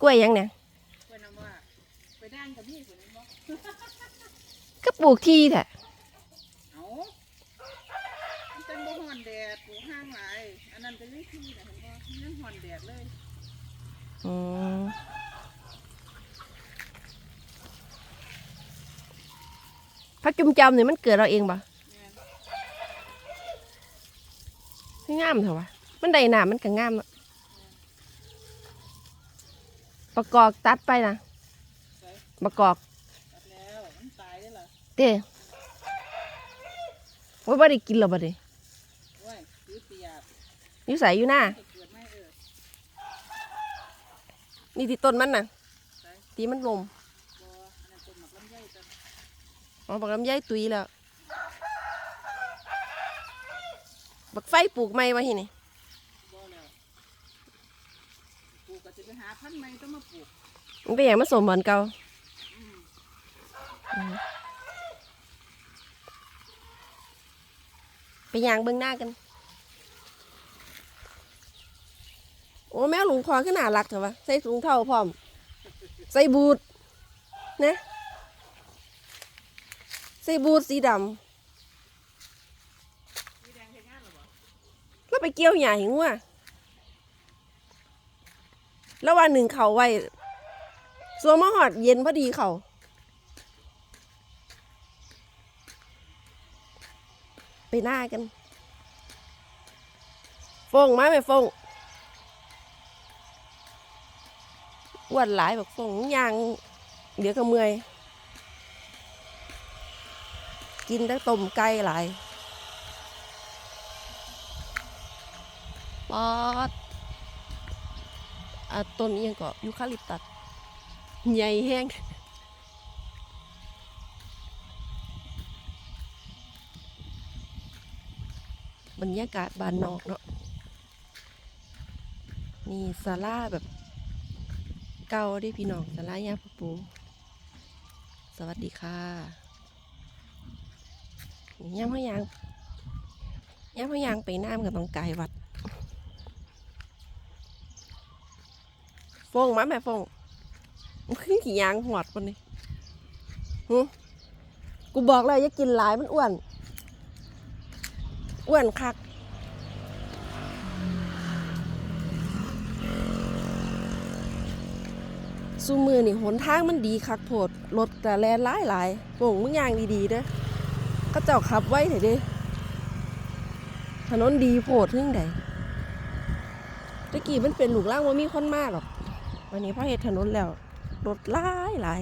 กล้วยหยังเนี่ยไปนำว่าไปด้านกับพี่คนนี้บ่ก็ปลูกที่แท้เอามันเป็นบ่ฮ้อนแดดปลูกห้างหลายอันนั้นเป็นวิธีนะเห็นบ่มันยังฮ้อนแดดเลยอืมพักจุ่มจำเนี่ยมันเกิดเราเองปะแม่นไม่งามเถอะวะมันได้หนามันก็งามเนอะ ประกอบตัดไปนะใส่ประกอบตัดแล้วมันตายได้ล่ะเด้ว่าบ่ได้กินหรอบ่ได้โอ้ยซื้อเปียกอยู่ใส่อยู่หน้าจะเกิดไหม่เออนี่ที่ต้นมันน่ะใส่ที่มันลมบ่อันนั้นต้นหมักลำไยจ้ะอ๋อบักลำไยตุยแล้ว บักไฟปลูกไม้ไว้ที่นี่ บ่แล้วปลูกก็จะไปหา พันธุ์ใหม่ต้องมาปลูกมันเป็นอย่างมันสมเหมือนเก่าอืมไปยางเบื้องหน้ากัน โอ้แม่หลวงคอขึ้นหนารักเถอะวะใส่ถุงเท้าพร้อม ใส่บูทนะ ใส่บูทสีดสีแดงเฮ็ดงานหรอบ่ำแล้วไปเกี่ยวหญ้าหิงว่ะ แล้ววันหนึ่งเขาไว้ส่วนมะหอดเย็นพอดีเขาไปหน้ากัน ฟงมไหมฟงอ้วนหลายแบบฟงยางเดี๋ยวก็เมื่อย กินได้ต้มไก่หลาย ปอด ต้นนี้ยังก็ยูคาลิปตัสใหญ่แห้งบรรยากาศบานนอกเนาะนี่ศาลาแบบ เก่าดิพี่น้องศาลายาปปู สวัสดีค่ะนี่ย่ำพะยางย่ำพะยางไปน้ำกับต้องไกลวัด ฟงมาแม่ฟงมันขึ้นขี่ยางหวดปนนี่ฮึกูบอกเลยอย่ากินหลายมันอ้วน อ้วนคักซูมือนี่หนทางมันดีคักโพดรถแต่แลนหลายหลายโป่งมึงยางดีๆเด้อเขาเจ้าขับไว้เถอะด้ถนนดีโพดทึ่งใดตะกี้มันเป็นหลูกล่างว่ามีคนมากหรอก วันนี้พอเห็ดถนนแล้วรถหลายหลาย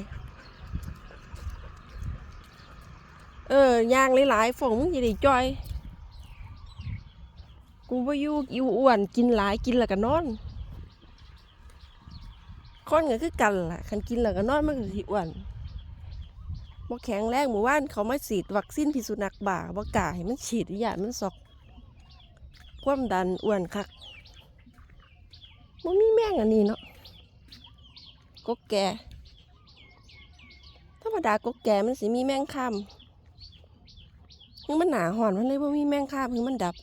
เออยางหลายๆฝงมึงจะได้จอย กูว่ายู่อยู่อ้วนกินหลายกินแล้วก็นอนคนก็คือกันล่ะคันกินแล้วก็นอนมันก็สิอ้วนบ่แข็งแรงหมู่บ้านเขามาฉีดวัคซีนพิษสุนัขบ้าบ่กล้าให้มันฉีดญาติมันซอก ความดันอ้วนคักบ่มีแม่งอันนี้เนาะ กกแก่ธรรมดากกแก่มันสิมีแมงค่ำคือมันหนาห่อนมันเลยบ่ามีแมงค่ำคือมันดับ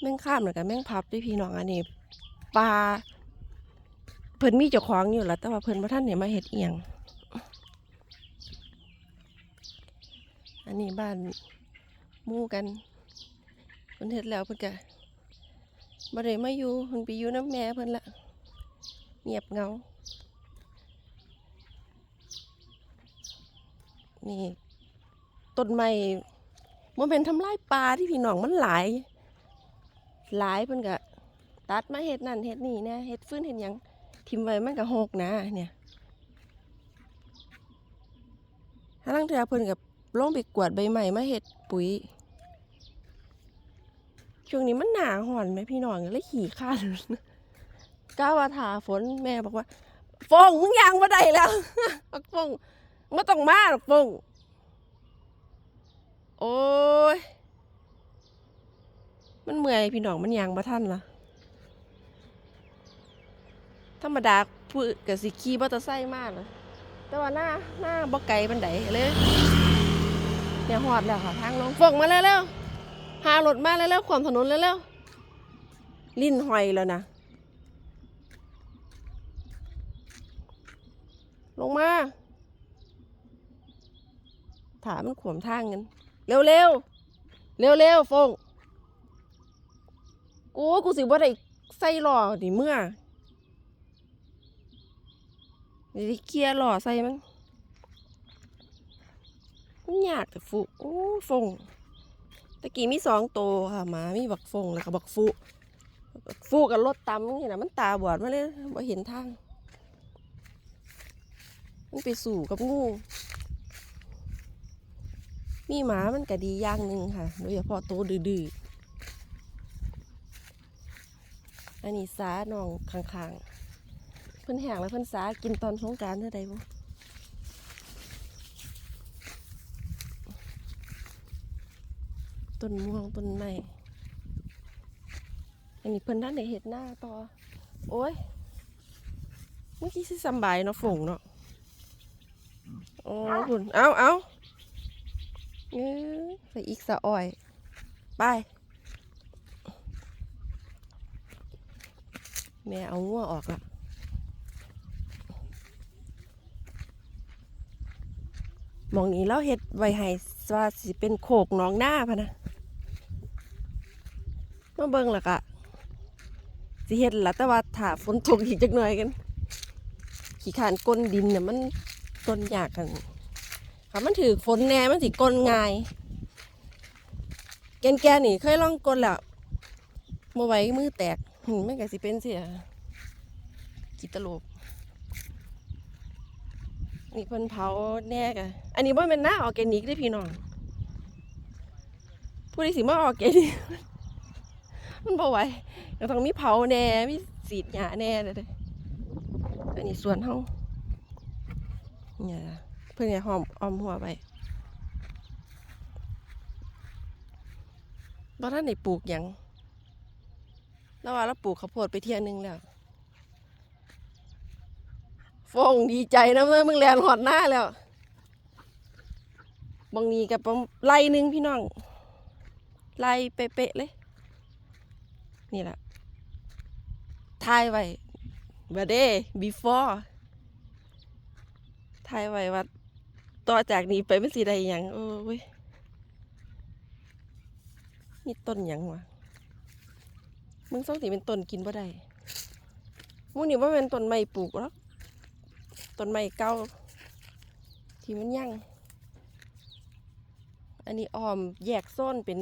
แมงค่ำแล้วก็แมงพับด้วยพี่น้องอันนี้ปลาเพิ่นมีเจ้าของอยู่แล้ว แต่ว่าเพิ่นบ่ทันได้มาเฮ็ดเอียง อันนี้บ้านมู่กันเพิ่นเฮ็ดแล้วเพิ่นก็บ่ได้มาอยู่เพิ่นไปอยู่น้ำแม่เพิ่นละเงียบเงา นี่ต้นไม้มันเป็นทำลายป่าที่พี่น้องมันหลาย หลายเพิ่นก็ตัดมาเฮ็ดนั่นเฮ็ดนี่น่เฮ็ดฟื้นเฮ็ดยังทิมไว้มันก็หกนะเนี่ยถ้าลังเทือเพิ่นกับลงไปกวดใบใหม่มาเฮ็ดปุ๋ย ช่วงนี้มันหนาห่อนไหมพี่น้องเลยขี่ข้านก้าวาถาฝนแม่บอกว่าฟงมึงยังมาได้แล้วบักฟง ไม่ต้องมาหรอกฟงโอ้ย มันเมื่อยพี่น้องมันยังมาท่านละธรรมดาผู้กับสิขี่มอเตอร์ไซค์มากเลยแต่ว่าหน้าหน้าบ่ไกลบันไดเลยเนี่ยหอดแล้วค่ะทางลงฟงมาแล้วเร็วๆพารถมาแล้วเร็วๆความถนนแล้วเร็วๆลิ้นหอยแล้วนะลงมา ถามันขวมทางกันเร็วเร็วเร็วเร็วฟงกูกูสิว่าได้ใส่หล่อดิเมื่อเดี๋ยวสิเคลียหล่อใส่มันมันยากแต่ฟุโอ้ฟงตะกี้มีสองโตวค่ะหมามีบักฟงแล้วก็บักฟุฟุกับรถตำนี่นะมันตาบอดมาเลยบ่เห็นทาง มันไปสู่กับงู มีหมามันก็ดีอย่างหนึ่งค่ะ โดยเฉพาะโตวดื้อๆอันนี้สาน้องข้างๆ เพิ่นแหงแล้วเพิ่นสากินตอนสงการเท่าใดบ่ต้นม่วงต้นไม้อันนี้เพิ่นด้านไหนเห็ดหน้าต่อ โอ้ย เมื่อกี้สิสำบายเนาะฝงเนาะ โอ้คุณเอาเอา เอ้ยใส่อีกสะอ่อย ไป แม่เอางัวออกละมองนี้เราเฮ็ดไว้ให้ว่าสิเป็นโขกหน้องหน้าพะนะมาเบิ่งและกะสิเฮ็ดละแต่ว่าถ้าฝนตกอีกจักหน่อยกัน ขี้ขานก้นดินเนี่ยมันต้นยากกัน ค่ะมันถือฝนแน่มันสิก้นง่ายแกนแกนนี่เคยลองก้นแล้วมาไหว้มือแตกหืมไม่ก็สิเป็นเสียกิตโลกนี่เพิ่นเผาแน่กะอันนี้ว่าเป็นหน้าออร์แกนิกได้พี่น้องผู้ใดสิมาออร์แกนิกมันบ่ไหวก็ต้องมีเผาแน่มีสีดหญ้าแน่เลยอันนี้ส่วนเฮาเนี่ย พื่อนเนี่ยหอมออมหัวไปบ่ท่านได้ปลูกหยังแล้วว่าเราปลูกข้าวโพดไปเที่ยหนึงแล้วฟงดีใจนะเมื่อมึงแลนหอดหน้าแล้วบางนี้กับไล่หนึ่งพี่น้องไล่เป๊ะๆเลย นี่แหละทายไว้บ d เด before ถ่ายไว้ว่า ต่อจากนี้ไปเป็นสีใดหยังโอ้ยนี่ต้นยังวะมึงส่งสีเป็นต้นกินบ่ได้มูนี่ว่าเป็นต้นไม้ปลูกหรอกต้นไม้เก่าที่มันยังอันนี้ออมแยกโซนเป็น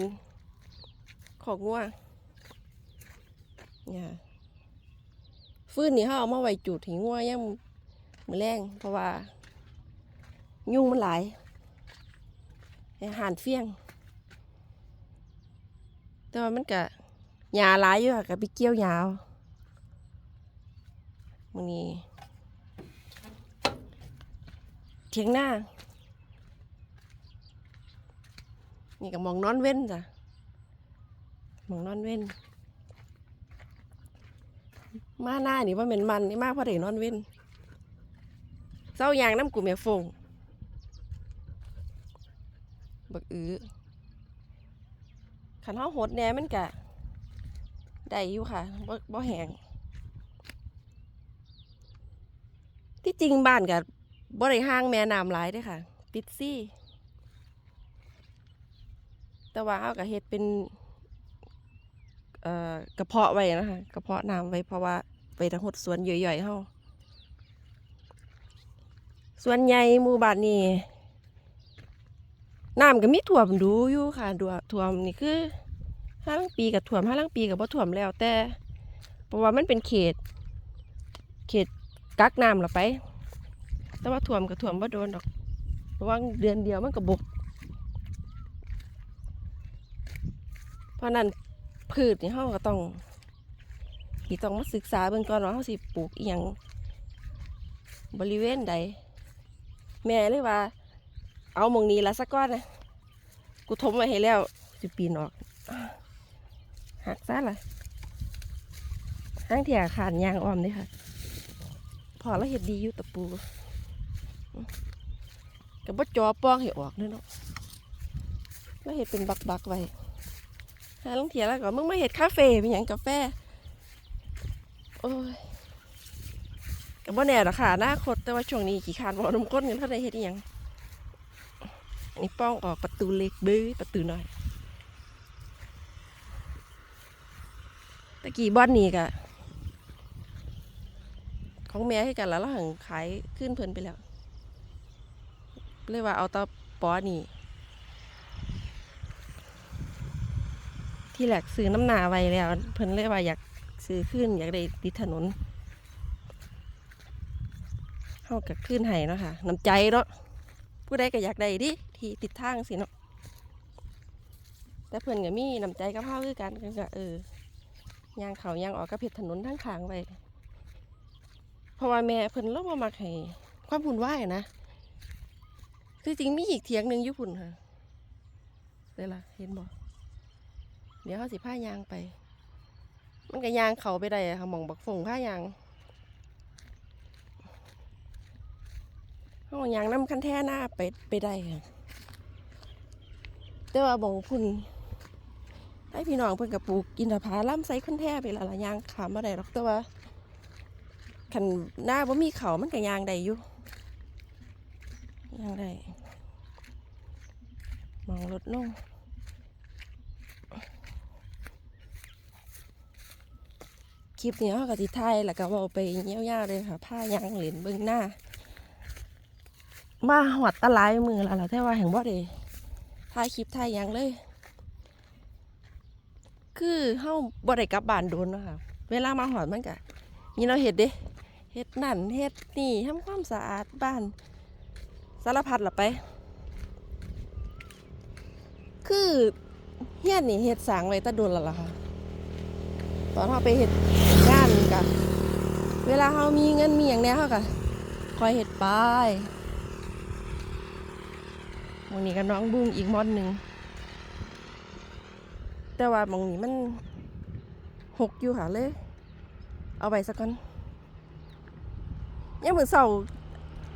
ของงัวเนี่ยฟื้นนี่เขาเอามาไว้จุดหิงงัวย่ำมือแรงเพราะว่า ยุงมันหลายหานเฟี้ยง แต่ว่ามันกะหญ้าหลายอยู่ค่ะกับไปเกี่ยวยาวมือนี้เทียงหน้า นี่ก็มองนอนเว้นจ้ะมองนอนเว้น มาหน้านี่ว่าเป็นมันนี่มากเพราะได้นอนเว้นเศร้าอย่างน้ำกูแม่ฟง บักอื้อขันห้าหดแหน่มันกะได้อยู่ค่ะบ่บ่แหงที่จริงบ้านกับบ่ได้ห้างแม่น้ำหลายด้อค่ะ ติดซี่ แต่ว่าเอากับเฮ็ดเป็นเอ่อกระเพาะไว้นะคะกระเพาะน้ำไว้เพราะว่าไปทางหดสวนย่อยๆเฮาส่วนใหญ่หมู่บ้านนี่ น้ำก็มีท่วมดูอยู่ค่ะดูท่วมนี่คือห้าลังปีกับท่วมห้าลังปีกับบ่ท่วมแล้วแต่ เพราะว่ามันเป็นเขต เขตกักน้ำละไป แต่ว่าท่วมกับท่วมบ่โดนดอกเพราะว่าเดือนเดียวมันก็บกเพราะนั้นพืชนี่เฮาก็ต้องที่ต้องมาศึกษาเบิ่งก่อนว่าเฮาสิปลูกอีหยังบริเวณใดแม่เลยว่า เอามองนี้ละสักก้อนนะกูทมไว้ให้แล้วสิปีนออกหักซะละห้างเถี่ยขานยางออมเด้ค่ะ พอแล้วเห็ดดีอยู่ตะปูกับบ่จอป้องให้ออกเนาะแล้วเห็ดเป็นบักๆไว้หาลงเทียแล้วก็มึงมาเห็ดคาเฟ่เป็นอย่างกาแฟ โอ้ยก็บ่แน่หรอกค่ะอนาคตแต่ว่าช่วงนี้ขี้คานบ่น้ำก้นกันเท่าใดเฮ็ดอีหยัง อันนี้ป้องออกประตูเล็กบื้อประตูน้อยตะกี้บ่อนนี่ก็ของแม่ให้กันแล้วเราหังขายขึ้นเพิ่นไปแล้วเลยกว่าเอาตะปอนี่ ที่แหลกซื้อน้ำหนาไว้แล้ว เพิ่นเลยกว่าอยากซื้อขึ้นอยากได้ติดถนนเฮากับขึ้นให้เนาะค่ะ น้ำใจเนาะ ผู้ใดก็อยากได้ดิที่ติดทางสิเนาะแต่เพิ่อนก็มีน้ำใจกับเฮาคือกันก็เออย่างเขาย่างออกกับเพชรถนนทั้งขางไว้เพราะว่าแม่เพิ่นเราบ่มักให้ความวุ่นวายนะคือจริงมีอีกเถียงหนึ่งยู่พุ่นค่ะเด้ล่ะเห็นบ่เดี๋ยวเขาสิผ้ายางไป มันก็ยางเขาไปได้ค่ะมองบักฝงผ้ายาง เขาเอายางน้ำคันแท่หน้าไปไปได้ค่ะแต่ว่าบองพุ่นให้พี่น้องเพิ่นกับปลูกกินผาล่ำใส่คันแท่ไปละละยางขามมาได้หรอกแต่ว่าคันหน้าบ่ามีเขามันก็ยางได้อยู่ยางได้มองรถลงคลิปนี้เขาก็สิถ่ายแล้วก็เอาไปเงี้ยวๆเลยค่ะผ้ายางเหรียญเบื้องหน้า มาหอดตะไลายมือแล้วล่ะแต่ว่าแห่งบ่ได้ถ่ายคลิปถ่ายยังเลย คือเฮาบ่ได้กลับบ้านโดนนะคะเวลามาหอดมันก็มีเราเฮ็ดเด้เฮ็ดนั่นเฮ็ดนี่ทำความสะอาดบ้านสารพัดละไป คือเฮียนนี่เฮ็ดสางไว้ตะโดนล้วล่ะค่ะตอนเราไปเห็ดงานกันเวลาเขามีเงินมีอย่างเนี้ยเขาก็คอยเห็ดไป วันนี้ก็น้องบุ้งอีกมอนหนึ่ง แต่ว่ามองนี้มันหกอยู่ค่ะเลย เอาไปสักก่อนยังเหมือนเสา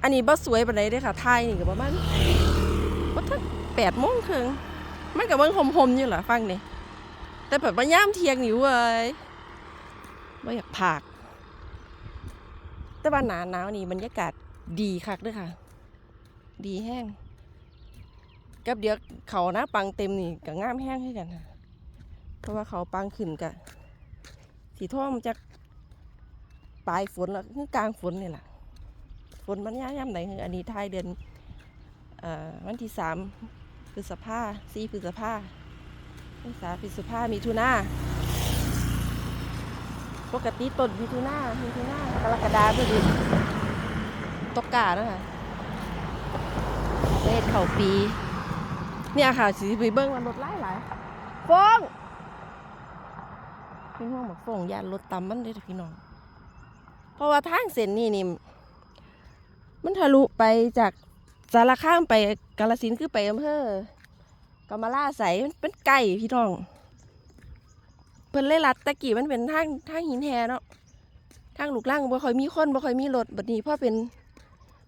อันนี้บ่สวยปานใดเด้อค่ะไทยนี่ก็ประมาณบ่ทันแปดโมงครึ่งมันก็เบิ่งหมๆอยู่ล่ะฟังนี่แต่แบบว่าย่ามเทียงนี่เว้ยว่าอยากผากแต่ว่าหนาหนาวนี่บรรยากาศดีคักเด้วยค่ะ ดีแห้ง กับเดี๋ยวเขาหนะปังเต็มนี่กับง่ามแห้งให้กันค่ะเพราะว่าเขาปังขึ้นกะสีท่อมนจากปลายฝนแล้วคือกลางฝนนี่แหละฝนมันย่าย่ำไหนคืออันนี้ท้ายเดือนอ่อวันที่สามพฤษภาสี่พฤษภาเมษาพฤษภามีทุนาปกติต้นมีทุนามีทุนากรกฎาพอดีตกกาแล้วค่ะเลดเข่าปี เนี่ยค่ะสีไปเบิ้งมันรถไล่หลายฟงเป็นห่วงบอกฟงยานรถต่ำมันได้พี่น้อง เพราะว่าทางเส้นนี้นี่มันทะลุไปจากสารข้ามไปกาลสินคือไปอำเภอก็มาล่าใสมันเป็นไก่พี่น้อง เพิ่นเลยลัดตะกี้มันเป็นทางทางหินแฮเนาะทางลูกล่างบ่ค่อยมีคนบ่ค่อยมีรถบัดนี้พอเป็น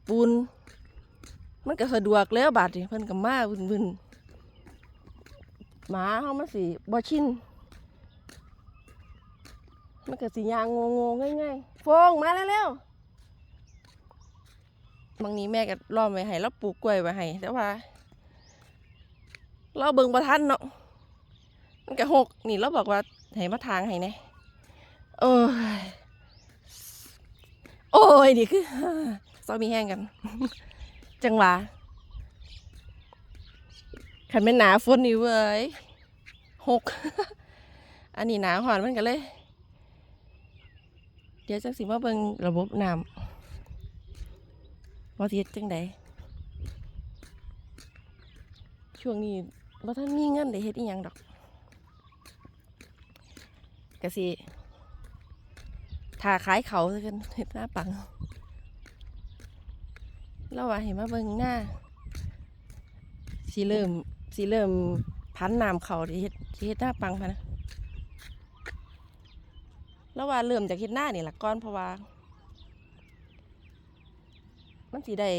ปูนมันก็สะดวกแล้วบาดเพิ่นก็มาวุ่นๆ หมาเฮามันสิบ่ชินมันก็สิย่างงงๆง่ายๆโฟงมาเร็วๆบางนี้แม่ก็ล้อมไว้ให้แล้วปลูกกล้วยไว้ให้แต่ว่า เราเบิ่งประทันเนาะมันก็หกนี่เราบอกว่าให้มาทางให้แน่โอ้ยโอ้ยนี่คือซอมีแห้งกัน จังหวะ ขันเป็นหนาฝนนี่เว้ยหก อันนี้หนาหอนมันกันเลย เดี๋ยวจังสิมาเบิ่งระบบน้ำว่าเฮ็ดจังใดช่วงนี้บ่ท่านมีเงินได้เฮ็ดอีหยังดอกกะสิถ้าขายเขาซะกันเฮ็ดหน้าปังเราว่าให้มาเบิ่งหน้าสิเริ่ม สิเริ่มพันน้ำเขาที่เฮ็ดสิเฮ็ดหน้าปังพะนะแล้วว่าเริ่มจากเฮ็ดหน้านี่ละก่อนเพราะว่า มันสิได้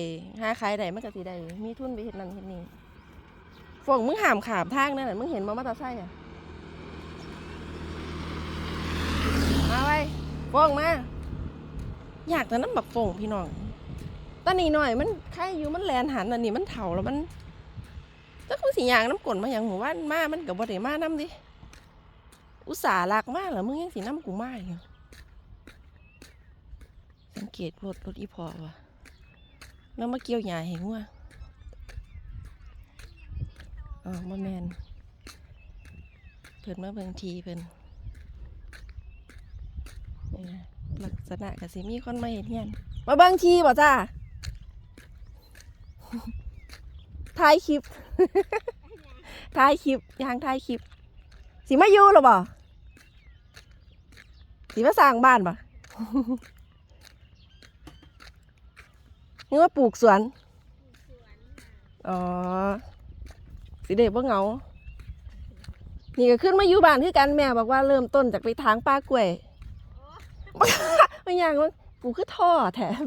หาขายได้มันก็สิได้มีทุนไปเฮ็ดนั่นเฮ็ดนี่ฝงมึงหามขามทางนั่นน่ะมึงเห็นมอมอเตอร์ไซค์อะมาไว้ฝงมาอยากแต่น้ำบักโป่งพี่น้องตอนนี้หน่อยมันใครอยู่มันแลนหันอันนี้มันเถาแล้วมัน ก็คือสิยางน้ำกลนมาอย่างหมู่บ้านมา มันกับบ่ได้มาน้ำดิ อุตส่าห์ลากมาแล้วมึงยังสิน้ำกูมาอยู่สังเกตรถรถอีพอวะแล้วมาเกี่ยวหญ้าให้งัวอ๋อมาแมนเพิ่นมาเบิ่งทีเพิ่นลักษณะก็สิมีคนมาเห็นเฮียมาเบิ่งทีบ่จ้า ถ่ายคลิป ถ่ายคลิปยางถ่ายคลิป สิมาอยู่หรอบ่สิมาสร้างบ้านบ่นี่ว่าปลูกสวน อ๋อ สิเด็บ่าเงา นี่ก็ขึ้นมาอยู่บ้านคือกันแม่บอกว่าเริ่มต้นจากไปทางป้ากล้วยไม่อย่างว่ากูคือท่อแถม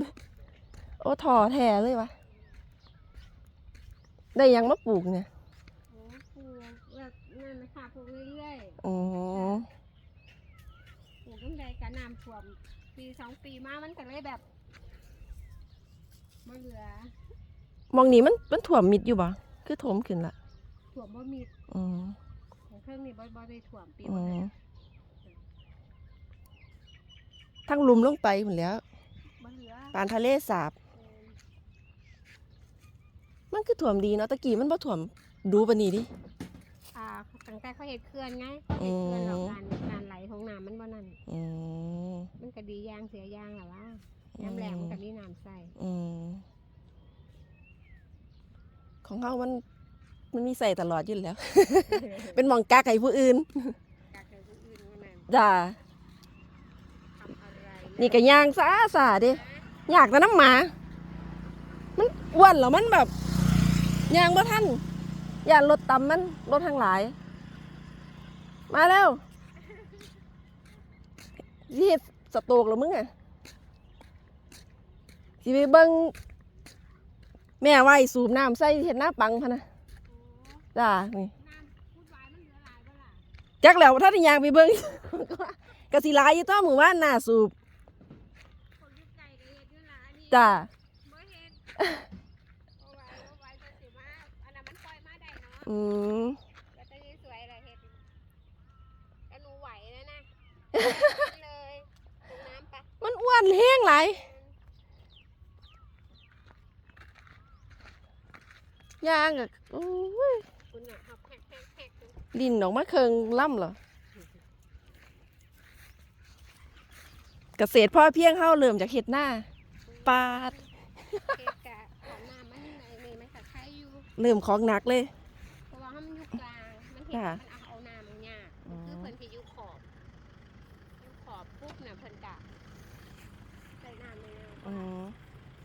โอ้ท่อแท้เลยวะ ได้หยังมาปลูกเนี่ยโอ้ปลูกแบบนั่นนะคะปลูกเรื่อยอ๋อๆปลูกตั้งแต่กะน้ำท่วมปีสองปีมามันก็เลยแบบมาเหลือมองนี้มันมันถ่วมมิดอยู่บ่คือถมขึ้นละท่วมบ่มีอืมของเครื่องนี้บ่บ่ได้ท่วมปีอืบ่ได้มทั้งลุมลงไปหมดแล้วบ่เหลือปานทะเลสาบเออ มันคือถ่วมดีเนาะตะกี้มันบ่ถ่วมดูปานนี้ดิ อ่าตั้งแต่เขาเฮ็ดเขื่อนไงเขาเฮ็ดเขื่อนแล้วการการไหลของน้ำมันบ่นั่นอืมมันก็ดีอย่างเสียอย่างแหละว่าน้ำแรงมันก็มีน้ำใส่อืมของเฮามันมันมีใส่ตลอดอยู่แล้ว เป็นหมองกักให้ผู้อื่นกักให้ผู้อื่นว่านั่นจ้าทำอะไรนี่ก็ย่างซาซาเดิอยากแต่น้ำหมา มันอ้วนแล้วมันแบบ ย่างบ่ทันอย่ารถต่ำมันรถทางหลาย มาแล้วสิเฮ็ดสโตกแล้วมึงอะสิไปเบิ่งแม่ไว้สูบน้ำใส่เฮ็ดหน้าปังพะนะจ้านี่น้ำพูดไว้มันเหลือหลายบ่ล่ะจักแล้วถ้าได้ยางไปเบิ่งก็สิลายอยู่ตัวหมู่บ้านน่าสูบจ้าไว้เอาไว้จะสิมาอันนั้นมันปล่อยมา ได้เนาะอืมก็จะสวยๆเลยเฮ็ดก็หนูไหวแล้วนะเลยลงน้ำปะมันอ้วนแห้งหลายยางอะโอ้ยคุณน่ะหักแฮกแฮกแฮกคุณดินออกมาเคิงล่ำเหรอเกษตรพ่อเพียงเฮาเริ่มจากเห็ดหน้าปาดเฮ็ดกะของน้ำมันในนี่มันก็ใครอยู่เริ่มของหนักเลย เห็นจ้ะมันเอาเอาน้ำมันยากอ๋อ คือเพิ่นที่อยู่ขอบอยู่ขอบปุ๊บน่ะเพิ่นกะใส่น้ำเลยอืม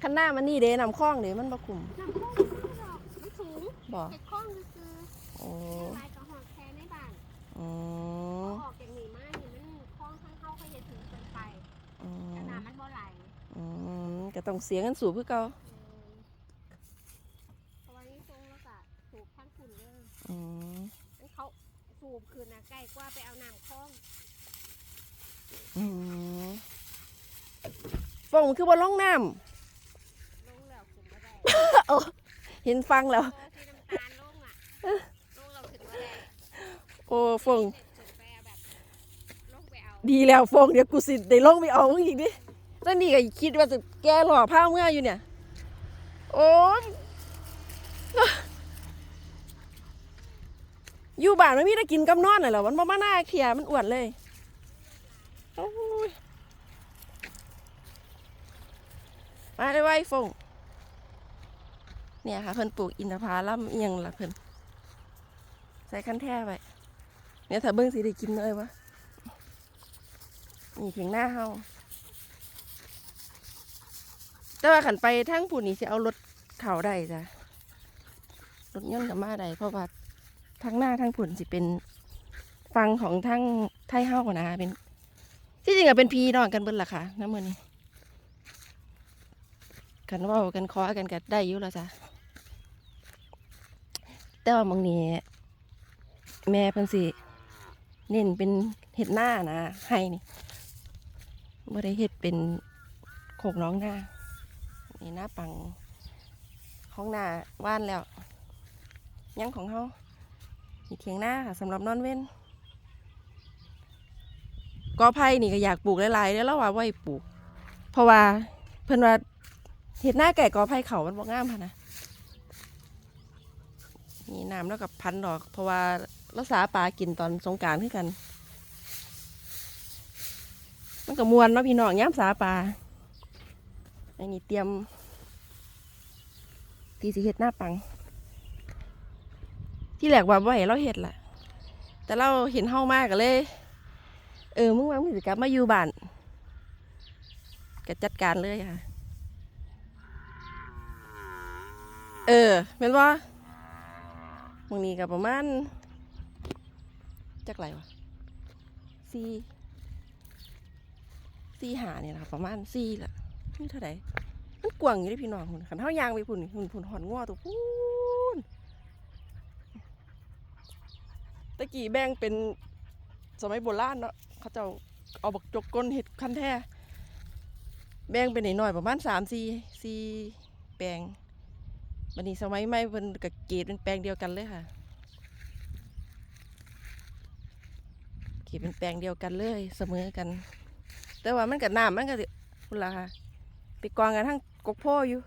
คันหน้ามันนี่เด้นำคล้องเด้มันบ่คุมน้ำโค้งมันดอกมันสูงบ่เฮ็ดคล้องคือโอ้ลายกับหอกแค่ในบ้านอืมออกจากนี่มานี่มันคล้องข้างเข้าก็จะถึงเกินไปอืแต่มน้ำมันบ่ไหล อืมก็ต้องเสียเงินสูบคือเก่าเออเพราะว่านี่ทรงแล้วก็สูบทั้งฝุ่นเลยอืมมันเขา สูบคืนน่ะใกล้กว่าไปเอาน้ำคล้องอืมฟองมันคือบ่ลงน้ลงแล้วขึ้นมาได้ำเห็นฟังแล้ว โอ้ที่น้ำตาลลงอะลงเราขึ้นมาได้โอ้ฟองขึ้นไปเอาแบบลงไปเอาดีแล้วฟองเดี๋ยวกูสิได้ลงไปเอามึงอีกดิตอนนี้ก็คิดว่าจะแกหล่อผ้าเมื่ออยู่เนี่ย โอ้ย อยู่บ้านไม่มีได้กินกับนอนเลยเหรอมันบ่มาหน้าเคลียมันอ้วนเลยโอ้ยมาได้ไว้ฟงเนี่ยค่ะเพิ่นปลูกอินทผลัมเอียงล่ะเพิ่นใส่คันแท้ไว้เนี่ยถ้าเบิ่งสิได้กินเลยวะนี่เพียงหน้าเฮาแต่ว่าขันไปทั้งผู้นี่สิเอารถเข่าได้จ้ะรถยนต์กับมาได้เพราะว่า ทั้งหน้าทั้งผุนสิเป็นฟังของทั้งไทยเฮาก่อนนะเป็น ที่จริงอะเป็นพีนอนกันเบิ้ลล่ะค่ะน้ำมือนี้กันว่ากันคอกันกันได้ยู่แล้วจ้ะแต่ว่าบางนี้แม่เพิ่นสิเน้นเป็นเห็ดหน้านะให้นี่บ่ได้เห็ดเป็นโขกน้องหน้านี่หน้าปังของหน้าว่านแล้วยังของเขา มีเทียงหน้าค่ะสำหรับนอนเว้นกอไผ่นี่ก็อยากปลูกหลายๆแล้วว่าไว้ปลูก เพราะว่าเพิ่นว่าเห็ดหน้าไก่กอไผ่เขามันบ่งามค่ะนะนี่น้ำแล้วกับพันดอก เพราะว่ารักษาปลากินตอนสงการคือกัน มันก็มวนเนาะพี่น้องย้ำสาปลาอันนี้เตรียมตีสิเห็ดหน้าปัง ที่แหลกว่าบ่เห็นเราเห็ดแหละแต่เราเห็นเฮามากก็เลย เออมึงว่ามึงสิกลับมาอยู่บ้านก็จัดการเลยค่ะ เออเป็นว่ามึงนี้กับประมาณจักไรวะสี่สี่หาเนี่ยนะคะประมาณสี่ละนี่เท่าไหร่มันกว้างอยู่เด้พี่น้องคุณขันเท้ายางไปพุ่นพุ่นพุ่นหอนง้อตัวพุ่น ตะกี้แบ่งเป็นสมัยโบราณเนาะเขาจ้าเอาบักจกก้นเห็ดคันแท้แบ่งเป็นหน่อยๆประมาณสามสี่สี่แปลงบันนี้สมัยใหม่เป็นกับเกตเป็นแปลงเดียวกันเลยค่ะเกตเป็นแปลงเดียวกันเลยเสมอกัน แต่ว่ามันกับน้ำมันก็สิพุ่นละค่ะไปกองกันทั้งกกโพออยู่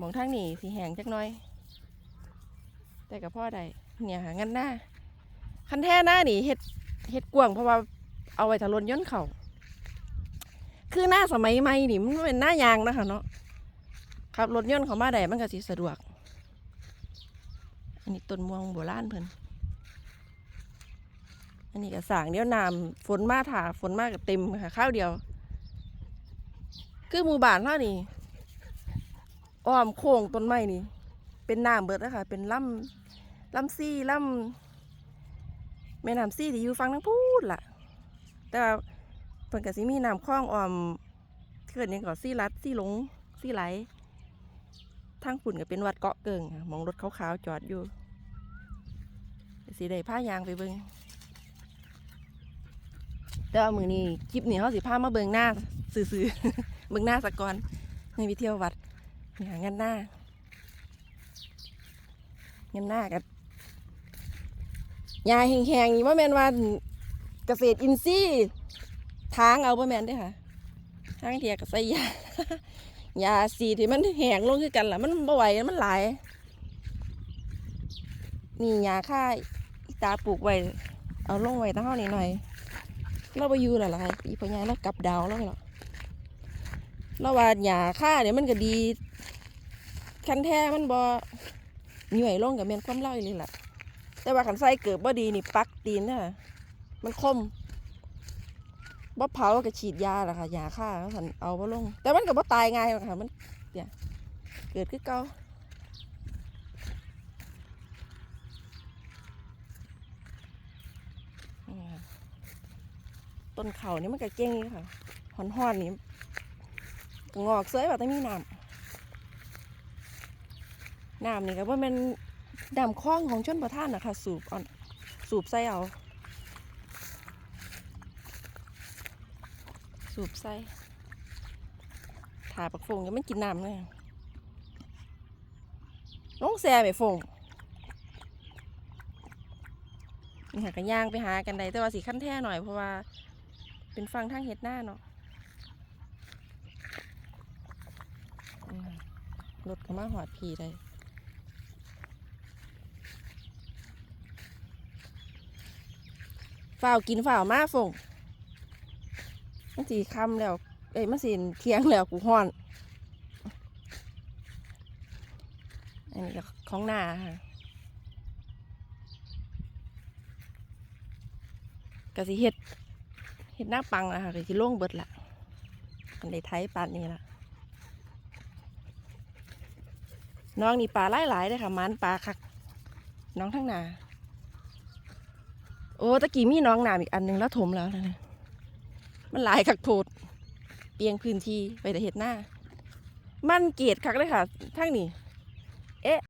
มองทางนี่สีแหงจักหน้อย แต่กับพ่อใด เนี่ยหางันหน้าคันแท้หน้านี่เฮ็ดเฮ็ดกวางเพราะว่าเอาไว้ทะลนย่นเขาคือหน้าสมัยใหม่นี่มันเป็นหน้ายางนะคะเนาะขับรถยนเขามาได้มันก็สิสะดวก อันนี้ต้นม่วงโบราณเพิ่นอันนี้ก็สางเดียวน้ำฝนมาถาฝนมากก็เต็มค่ะข้าวเดียว คือหมู่บ้านเท่านี่อ้อมโค้งต้นไม้นี่เป็นน้ำเบิดนะคะเป็นล่ำ ลำซี่ลำแม่น้ำซี่ที่อยู่ฟังทั้งพูดล่ะ แต่ว่าเพิ่นก็สิมีน้ำคลองออมเกิดยังก่อซี่รัดซี่หลงซี่ไหลทางฝุ่นก็เป็นวัดเกาะเกิงมองรถขาวๆจอดอยู่สีได้ผ้ายางไปเบิงแต่ว่ามือนี้คลิปนี้เขาสิพามาเบิงหน้าซื่อๆเบิ่งหน้าสะกอนในไปเที่ยววัดนี่หางานหน้างานหน้ากับ ยาแห้งๆนี่ว่าแมนว่าเกษตรอินทรีย์ทางเอาบ่แมนเด้ค่ะทางเทียกับใส่ยายาสีที่มันแห้งลงคือกันล่ะมันบ่ไหวมันหลายนี่ยาค่าตาปลูกไว้เอาลงไว้ตั้งเท่านี้หน่อย เราไปอยู่แล้วล่ะค่ะอีพ่อใหญ่เรากลับดาวแล้วเหรอเราว่าหญ้าค่าเนี่ยมันก็ดีคันแท้มันบ่หน่วยลงกับเมียนความเล่าเลยล่ะ แต่ว่าขันใส่เกิดบ่ดีนี่ปักตีนนี่ยมันคมบ่เผาก็ฉีดยาล่ะค่ะหญ้าค่าขันเอาบ่ลง แต่มันก็บ่ตายง่ายค่ะมันเนี่ยเกิดขึ้นเก่าต้นเขานี่มันก็เก่งอยู่ค่ะหอนๆนี่ก็งอกเสยแบบต้มีน้ำน้ำนี่ก็ว่ามัน น้ำคล้องของชนประท่านนะคะสูบอ่อนสูบใส่เอา สูบใส่ถาปักฟงยังไม่กินน้ำเลยลงแซ่ไปฟงนี่หากันย่างไปหากันได้แต่ว่าสีขั้นแท่หน่อยเพราะว่าเป็นฟังทางเฮ็ดหน้าเนาะอืมรถก็มาหอดพีได้ ฝ่าวกินฝ่าวมาฟงมันสีคำแล้ว เอ้ยมันสีเที่ยงแล้วกูห้อน อันนี้ของหน้าค่ะกะสิเฮ็ดเฮ็ดหน้าปังอะค่ะกะสิโล่งเบิดละมันได้ไทยปานนี้ละน้องนี่ปลาหลายหลายๆเลยค่ะมันปลาคัก น้องทั้งนา โอ้ตะกี้มีน้องน้ำอีกอันหนึงแล้วถมแล้วนะเนี่ยมันหลายขักโพดเปียงพื้นที่ไปแต่เห็ดหน้า มันเกลียดคักเลยค่ะทั้งนี้ เอ๊ะ